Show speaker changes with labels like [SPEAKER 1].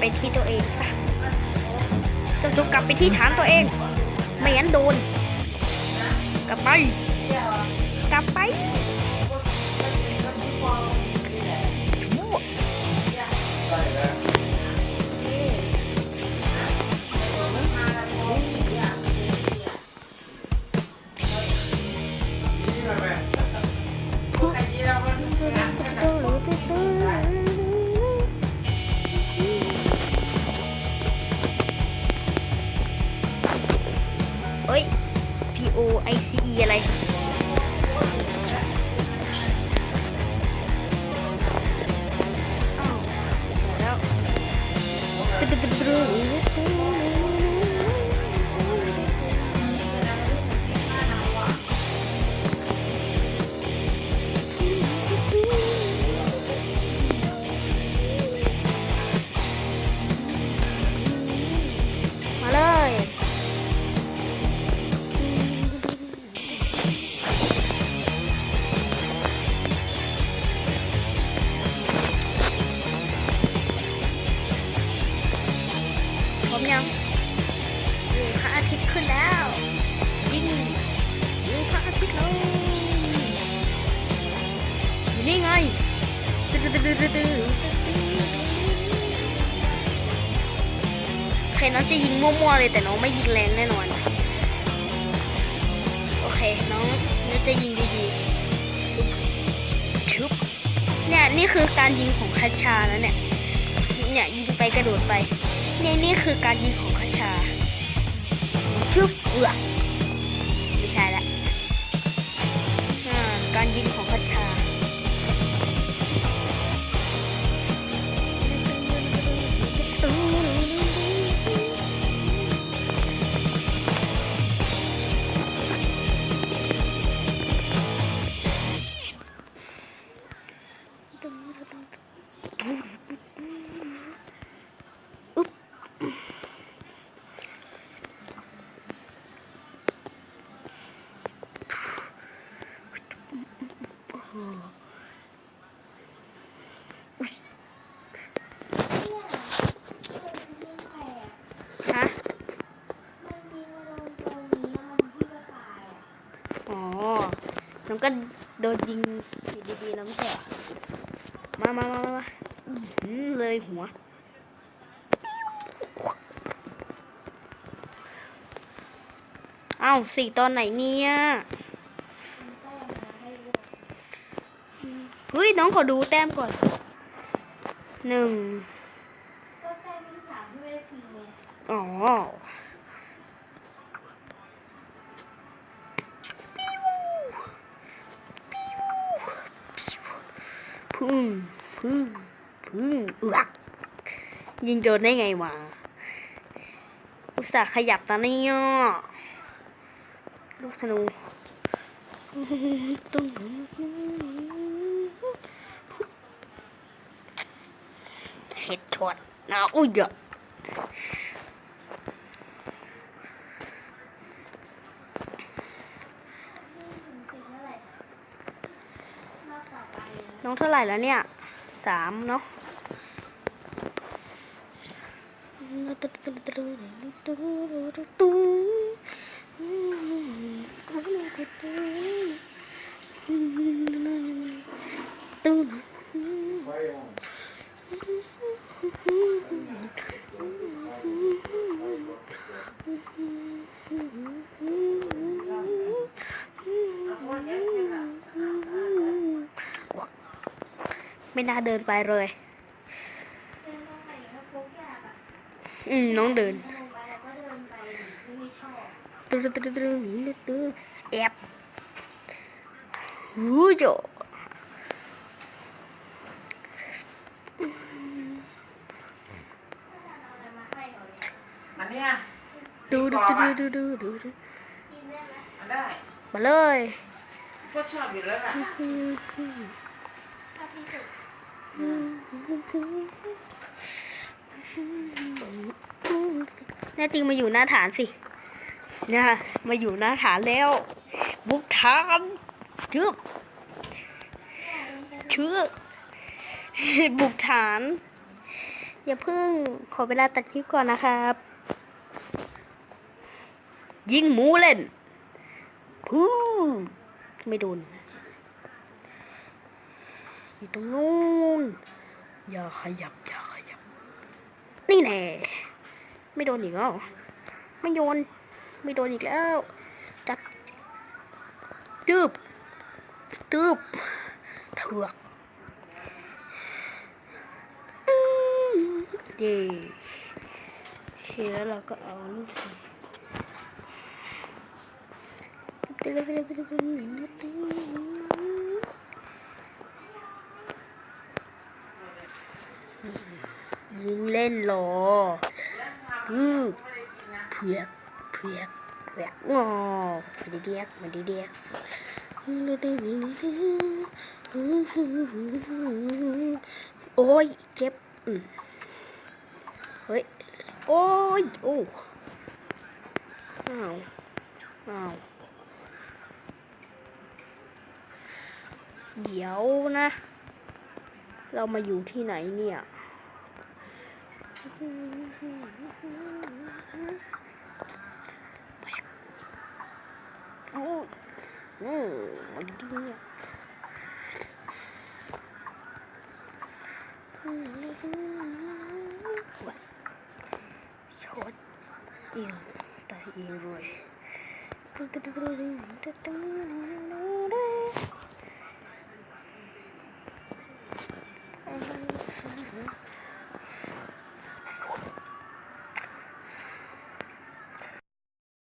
[SPEAKER 1] ไปที่ตัวเองซะเจ้าจงกลับไปที่ฐานตัวเอง ไม่งั้นโดน กลับไป กลับไป P O I C E อะไรอ้วเสร็จแล้ว มยังนี่พระอาทิตย์ขึ้นแล้วยิงยิงพระอาทิตย์ลยอยู่นี่ไงตึ๊ดตึ๊โอเคน้องจะยิงมั่วๆเลยแต่น้องไม่ยิงแรงแน่นอน โอเคน้องน้องจะยิงดีๆชุบเนี่ยนี่คือการยิงของคัชชาแล้วเนี่ยเนี่ยยิงไปกระโดดไป เนี่นี่คือการยิงของคาชาชุบเอือไม่ใช่ละการยิงของคาชา ฮะอ๋อน้องก็โดนยิงอยู่ดีๆแล้วไม่ใช่เหรอมามามามามาอื้อหือเลยหัวเอ้าสี่ตอนไหนเนี่ยเฮ้ย น้องขอดูแต้มก่อน หนึ่งอ๋อพึ่งพึ่งพึ่งเอือกยิงโดนได้ไงวะ อุตส่าห์ขยับตาเนี่ยลูกธนู เฮ็ดช็อตนะอุ้ยเยอะน้องเท่าไหร่แล้วเนี่ย สามเนาะ ไม่น่าเดินไปเลย อืมน้องเดินตึ๊ดตึ๊ดตึ๊ดตึ๊ดตึ๊ดแอบหูโจ
[SPEAKER 2] อันเนี้ย
[SPEAKER 1] ดูดูดูดูดูดูดู
[SPEAKER 2] อันได้
[SPEAKER 1] มาเลย
[SPEAKER 2] ก็ชอบอยู่แล้วล่ะ
[SPEAKER 1] แน่จริงมาอยู่หน้าฐานสินี่ยมาอยู่หน้าฐานแล้ว บุกฐานชึบชื่อบุกฐาน อย่าเพิ่งขอเวลาตัดคลิปก่อนนะครับ ยิงหมูเล่นพูไม่โดน อยู่ตรงนู้นอย่าขยับอย่าขยับ นี่แน่ไม่โดนอีกแล้วไม่โยน ไม่โดนอีกแล้ว จัดตืบตืบเถือกอืมเย่เคแล้วเราก็เอาลูก ยิงเล่นหรออือเผือกเผือกเผือกงอมาดีเดียกมาดีเดียกโอ้ยเจ็บอืมเฮ้ย โอ้ย โอ้อ้าวอ้าวเดี๋ยวนะ เรามาอยู่ที่ไหนเนี่ยโอ้ยอืมมันดีเนี่ยชดเอียงตายเอียงเลย 那就十十十